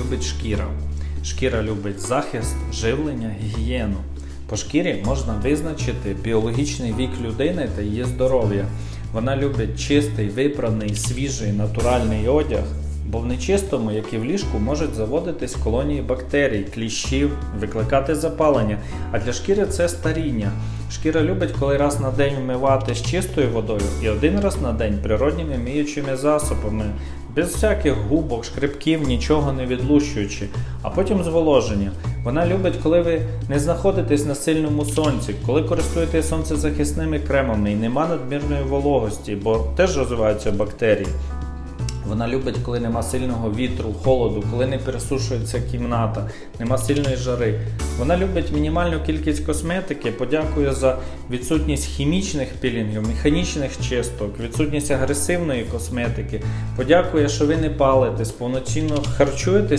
любить шкіра. Шкіра любить захист, живлення, гігієну. По шкірі можна визначити біологічний вік людини та її здоров'я. Вона любить чистий, випраний, свіжий, натуральний одяг, бо в нечистому, як і в ліжку, можуть заводитись колонії бактерій, кліщів, викликати запалення. А для шкіри це старіння. Шкіра любить, коли раз на день вмивати з чистою водою і один раз на день природніми миючими засобами, без всяких губок, шкребків, нічого не відлущуючи, а потім зволоження. Вона любить, коли ви не знаходитесь на сильному сонці, коли користуєтесь сонцезахисними кремами і нема надмірної вологості, бо теж розвиваються бактерії. Вона любить, коли нема сильного вітру, холоду, коли не пересушується кімната, нема сильної жари. Вона любить мінімальну кількість косметики, подякує за відсутність хімічних пілінгів, механічних чисток, відсутність агресивної косметики. Подякує, що ви не палитесь, повноцінно харчуєтесь